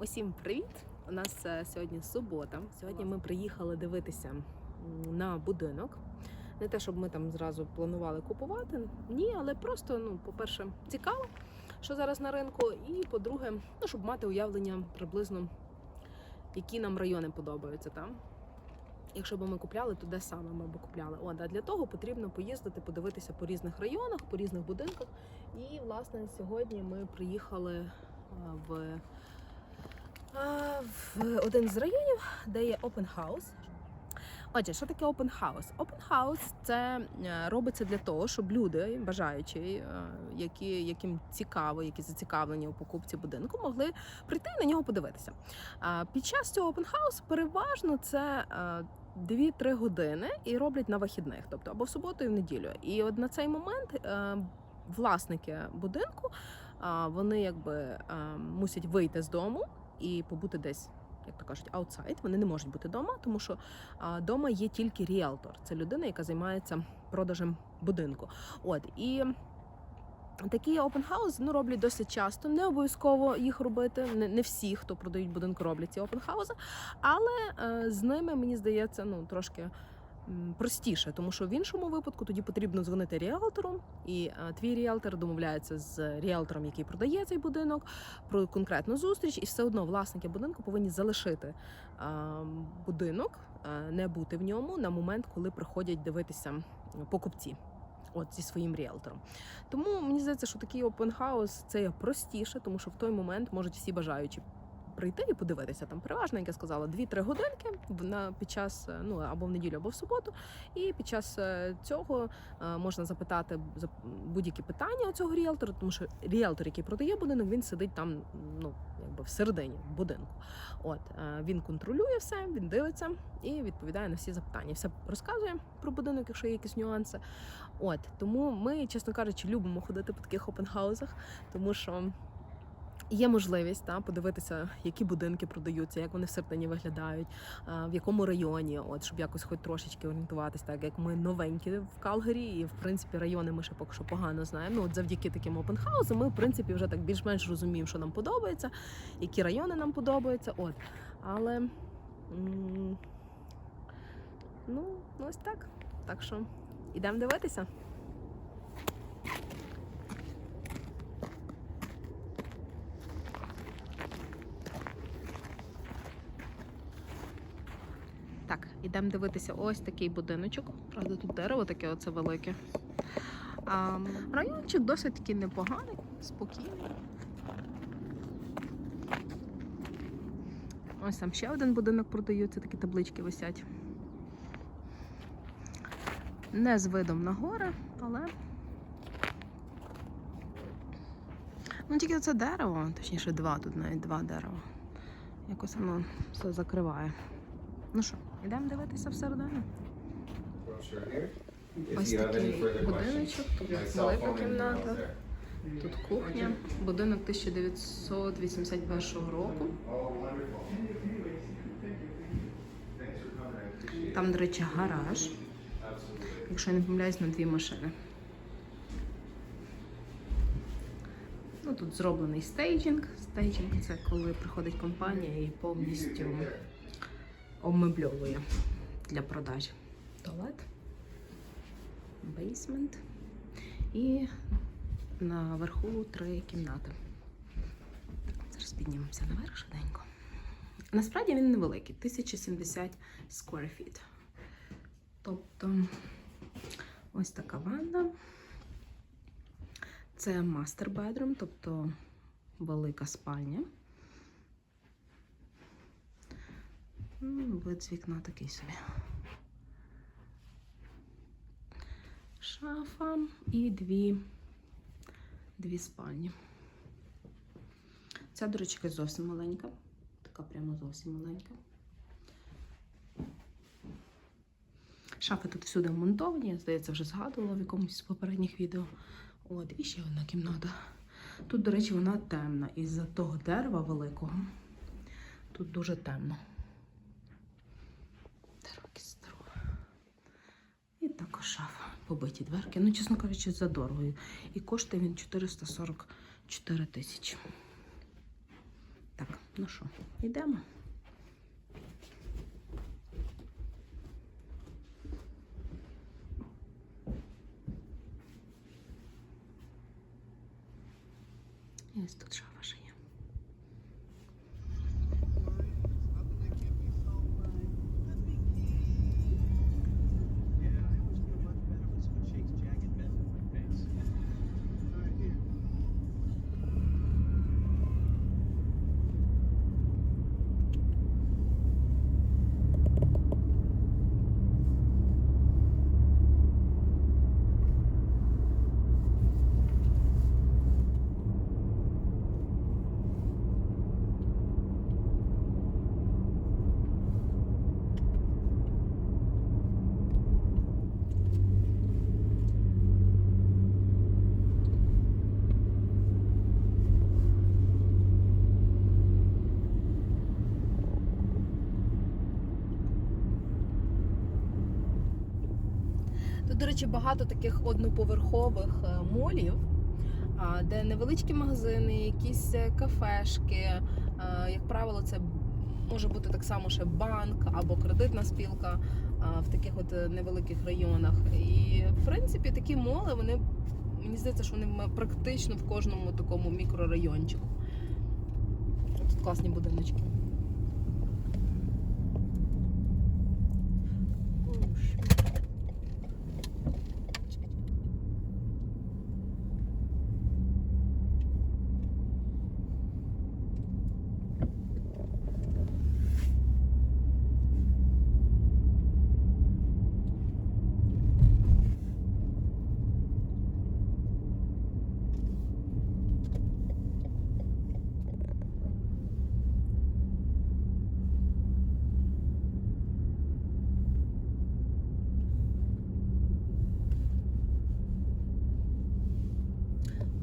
Усім привіт! У нас е, сьогодні субота. Сьогодні ми приїхали дивитися на будинок. Не те, щоб ми там зразу планували купувати. Ні, але просто, ну, по-перше, цікаво, що зараз на ринку. І по-друге, ну, щоб мати уявлення приблизно, які нам райони подобаються там. Якщо б ми купляли, то де саме ми б купляли. От, а для того потрібно поїздити, подивитися по різних районах, по різних будинках. І, власне, сьогодні ми приїхали е, в в один з районів, де є open house. Отже, що таке open house? Open house – це е, робиться для того, щоб люди, бажаючі, е, які, яким цікаво, які зацікавлені у покупці будинку, могли прийти і на нього подивитися. Під час цього open house переважно це е, 2-3 години і роблять на вихідних, тобто або в суботу, і в неділю. І от на цей момент е, власники будинку вони якби е, мусять вийти з дому і побути десь. Як то кажуть, аутсайд, вони не можуть бути вдома, тому що а, дома є тільки ріелтор. Це людина, яка займається продажем будинку. От і такі house ну, роблять досить часто. Не обов'язково їх робити. Не, не всі, хто продають будинку, роблять ці house, але е, з ними мені здається, ну трошки простіше, тому що в іншому випадку тоді потрібно дзвонити ріелтору, і е, твій ріелтор домовляється з ріелтором, який продає цей будинок, про конкретну зустріч, і все одно власники будинку повинні залишити е, будинок, е, не бути в ньому на момент, коли приходять дивитися покупці. От зі своїм ріелтором. Тому мені здається, що такий house це простіше, тому що в той момент можуть всі бажаючі прийти і подивитися. Там переважно, як я сказала, 2-3 годинки в- на під час е, ну або в неділю, або в суботу. І під час е, цього е, можна запитати за будь-які питання цього ріелтора, тому що ріелтор, який продає будинок, він сидить там, ну якби всередині будинку. От він контролює все, він дивиться і відповідає на всі запитання. Все розказує про будинок, якщо є якісь нюанси. От тому ми, чесно кажучи, любимо ходити по таких опенхаузах, тому що. Є можливість та, подивитися, які будинки продаються, як вони всередині виглядають, в якому районі, от щоб якось хоч трошечки орієнтуватися, так як ми новенькі в Калгарі, і в принципі райони ми ще поки що погано знаємо. Ну от завдяки таким опенхаузам ми в принципі вже так більш-менш розуміємо, що нам подобається, які райони нам подобаються. От але ну ось так. Так що ідемо дивитися. Ідемо дивитися ось такий будиночок. Правда, тут дерево таке оце велике. А, райончик досить таки непоганий, спокійний. Ось там ще один будинок продаються, такі таблички висять. Не з видом на гори, але. Ну, тільки це дерево, точніше, два тут навіть два дерева. Якось воно все закриває. Ну що, йдемо дивитися всередину. Ось такий будиночок, тут велика кімната, тут кухня. Будинок 1981 року. Там, до речі, гараж. Якщо я не помиляюсь, на дві машини. Ну, тут зроблений стейджинг. Стейджинг це коли приходить компанія і повністю обмебльовує для продажі. Туалет, бейсмент і наверху три кімнати. Зараз піднімемося наверх швиденько. Насправді він невеликий 1070 square feet. Тобто ось така ванна. Це bedroom, тобто велика спальня. Вид з вікна такий собі. Шафа і дві, дві спальні. Ця, до речі, зовсім маленька. Така прямо зовсім маленька. Шафи тут всюди вмонтовані, здається, вже згадувала в якомусь з попередніх відео. От, і ще одна кімната. Тут, до речі, вона темна. Із-за того дерева великого. Тут дуже темно. Дерево якесь здорове. І також шафа. Побиті дверки. Ну, чесно кажучи, за дорогою. І коштує він 444 тисячі. Так, Ну що, йдемо? Ось тут шафа Тут, до речі, багато таких одноповерхових е, молів, де невеличкі магазини, якісь е, кафешки. е, Як правило, це може бути так само ще банк або кредитна спілка в таких от невеликих районах. І в принципі такі моли, вони мені здається, що вони практично в кожному такому мікрорайончику. Тут класні будиночки.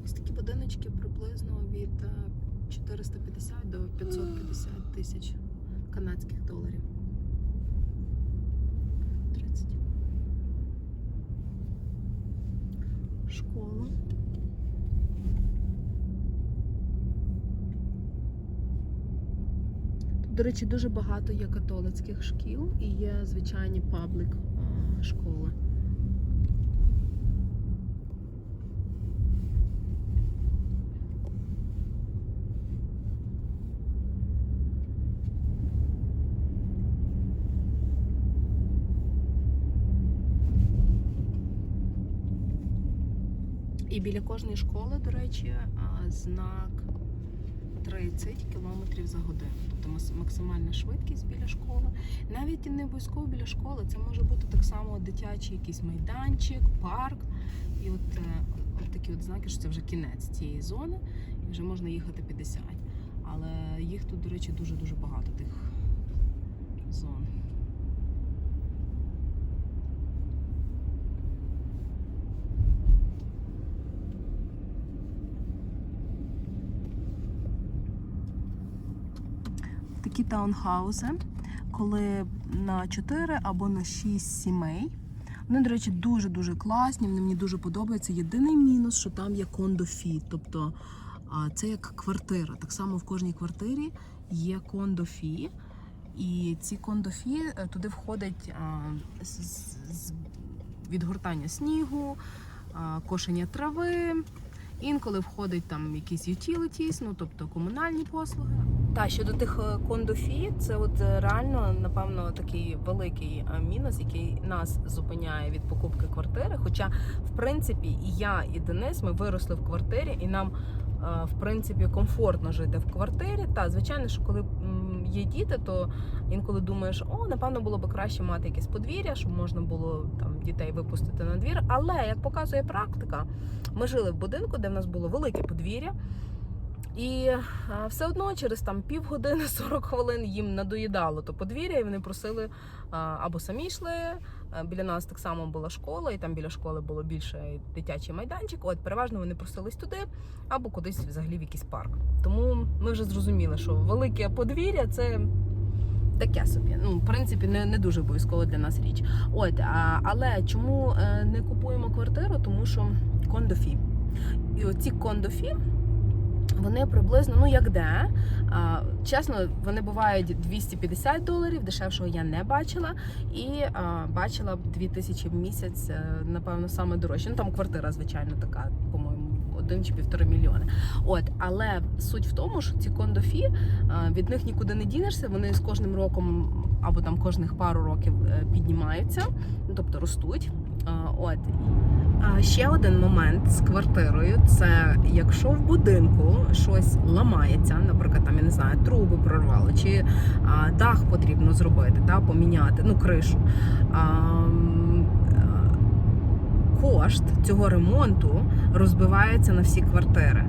Ось такі приблизно від е, 450 до 550 тисяч канадських доларів. 30. Школа. Тут, до речі, дуже багато є католицьких шкіл і є звичайні паблік е, школи. Біля кожної школи, до речі, знак 30 км за годину. Тобто максимальна швидкість біля школи. Навіть не обов'язково біля школи, це може бути так само дитячий якийсь майданчик, парк. І от, е, от такі от знаки, що це вже кінець цієї зони, і вже можна їхати 50. Але їх тут, до речі, дуже-дуже багато тих зон. Такі таунхауси, коли на 4 або на 6 сімей. Вони, до речі, дуже-дуже класні, вони мені дуже подобаються. Єдиний мінус, що там є кондофі, тобто це як квартира. Так само в кожній квартирі є кондофі. І ці кондофі е, туди входить а, з- відгортання снігу, кошення трави. Інколи входить там якісь utilities, ну тобто комунальні послуги. Та щодо тих е, кондофі, це от е, реально напевно такий великий е, мінус, який нас зупиняє від покупки квартири. Хоча, в принципі, і я, і Денис ми виросли в квартирі, і нам в принципі комфортно жити в квартирі. Та звичайно, що коли є діти, то інколи думаєш, о, напевно, було б краще мати якесь подвір'я, щоб можна було там дітей випустити на двір. Але як показує практика, ми жили в будинку, де в нас було велике подвір'я. І е, все одно через там півгодини 40 хвилин їм надоїдало то подвір'я, і вони просили або самі йшли. е, Біля нас так само була школа, і там біля школи було більше дитячий майданчик. От переважно вони просились туди або кудись взагалі в якийсь парк. Тому ми вже зрозуміли, що велике подвір'я це. Таке собі, ну в принципі, не, не дуже обов'язково для нас річ. От, а, але чому е, не купуємо квартиру? Тому що кондофі. І оці кондофі Вони приблизно, ну як де. Чесно, вони бувають 250 доларів, дешевшого я не бачила. І а, бачила б 2000 в місяць, е, напевно, саме дорожче. Ну там квартира, звичайно, така, по-моєму, один чи півтори мільйони. От, але суть в тому, що ці кондофі від них нікуди не дінешся. Вони з кожним роком або там кожних пару років е, піднімаються, ну, тобто ростуть. От а ще один момент з квартирою це якщо в будинку щось ламається, наприклад, там я не знаю, труби прорвало, чи а, дах потрібно зробити, та поміняти, ну кришу. А, кошт цього ремонту розбивається на всі квартири.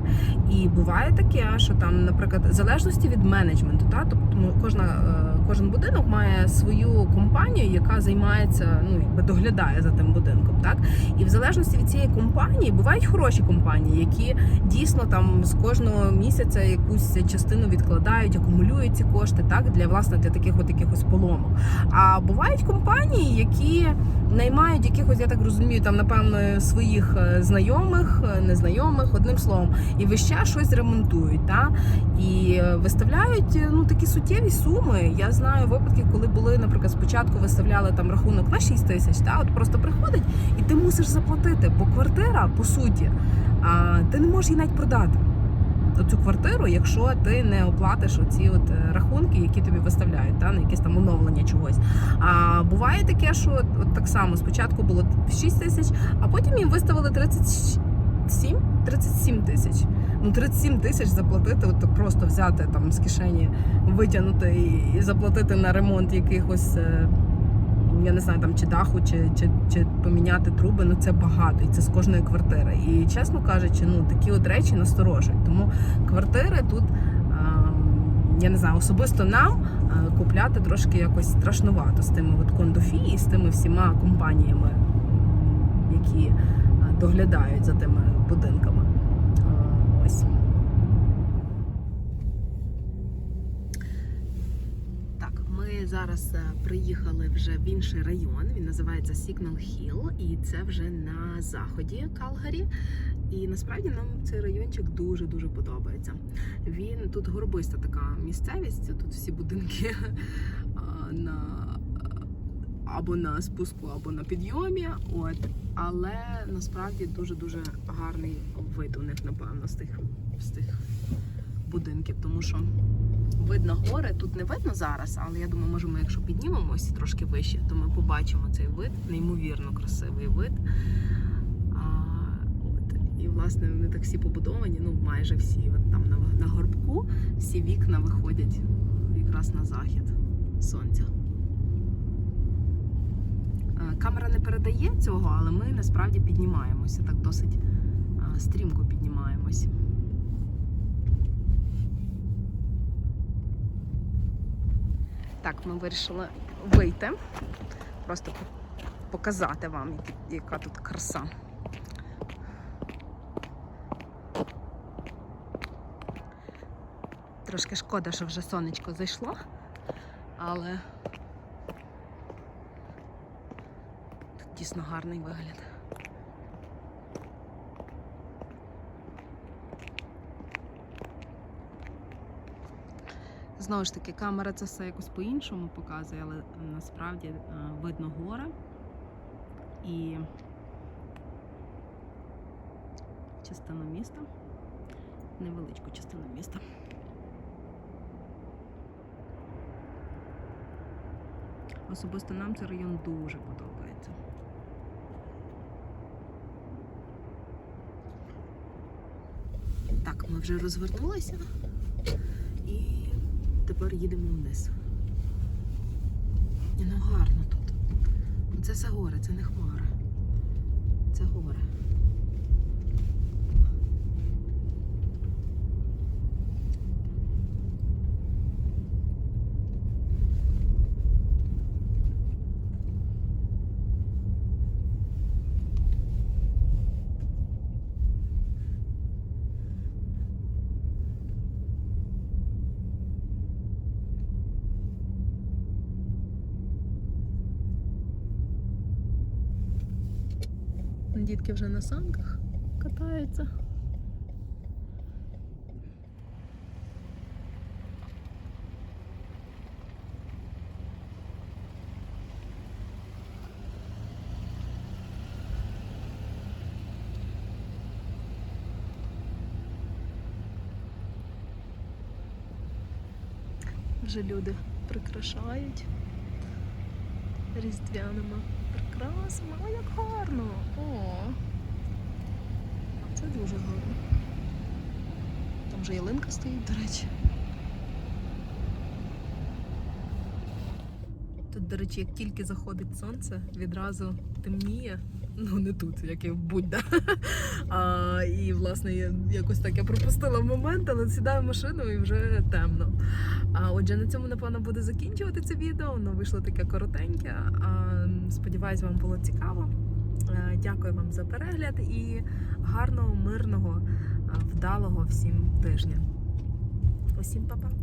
І буває таке, що там, наприклад, в залежності від менеджменту, та тобто ну, кожна е, кожен будинок має свою компанію, яка займається, ну якби доглядає за тим будинком, так і в залежності від цієї компанії бувають хороші компанії, які дійсно там з кожного місяця якусь частину відкладають, акумулюють ці кошти, так для власне для таких от якихось поломок. А бувають компанії, які наймають якихось, я так розумію, там напевно своїх е, знайомих, е, незнайомих, одним словом, і час щось ремонтують. Та? І е, виставляють ну такі суттєві суми. Я знаю випадки, коли були, наприклад, спочатку виставляли там рахунок на 6 тисяч, та от просто приходить, і ти мусиш заплатити, бо квартира, по суті, а, ти не можеш її навіть продати. Цю квартиру, якщо ти не оплатиш оці от е, рахунки, які тобі виставляють, та, на якесь там оновлення чогось. А буває таке, що от так само спочатку було 6 тисяч, а потім їм виставили 37, 37 тисяч. Ну 37 тисяч заплатити, от просто взяти там з кишені, витягнути і, і заплатити на ремонт якихось. е, Я не знаю, там чи даху, чи, чи, чи поміняти труби, ну це багато, і це з кожної квартири. І чесно кажучи, ну такі от речі насторожують. Тому квартири тут, я не знаю, особисто нам е, купляти трошки якось страшнувато з тими от кондофі і з тими всіма компаніями, які е, доглядають за тими будинками. Зараз е, приїхали вже в інший район. Він називається Signal Hill, і це вже на заході Калгарі. І насправді нам цей райончик дуже дуже подобається. Він тут горбиста така місцевість. Тут всі будинки на або на спуску, або на підйомі. От але насправді дуже дуже гарний вид у них, напевно, з тих з тих будинків, тому що видно гори. Тут не видно зараз, але я думаю, може, ми, якщо піднімемося трошки вище, то ми побачимо цей вид, неймовірно красивий вид. А, от, і власне вони так всі побудовані, ну майже всі. От там на, на горбку всі вікна виходять якраз на захід сонця. Камера не передає цього, але ми насправді піднімаємося так досить стрімко піднімаємось. Так, ми вирішили вийти, просто показати вам, яка тут краса. Трошки шкода, що вже сонечко зайшло, але тут дійсно гарний вигляд. Знову ж таки, камера це все якось по-іншому показує, але насправді е, видно гори і частину міста, невеличку частину міста. Особисто нам цей район дуже подобається. Так, ми вже розвернулися тепер їдемо вниз. Ну гарно тут. Це все гори, це не хмара. Це гори. дітки вже на санках катаються. Вже люди прикрашають різдвяними прикрасами. О, як гарно! О! Це дуже гарно. Там вже ялинка стоїть, до речі. Тут, до речі, як тільки заходить сонце, відразу темніє. Ну, не тут, як і в будь-де. А, і, власне, я якось так я пропустила момент, але сідаю в машину і вже темно. А отже, на цьому, напевно, буду закінчувати це відео. Воно вийшло таке коротеньке. А, сподіваюсь, вам було цікаво. Е, Дякую вам за перегляд і гарного, мирного, вдалого всім тижня. Усім па-па!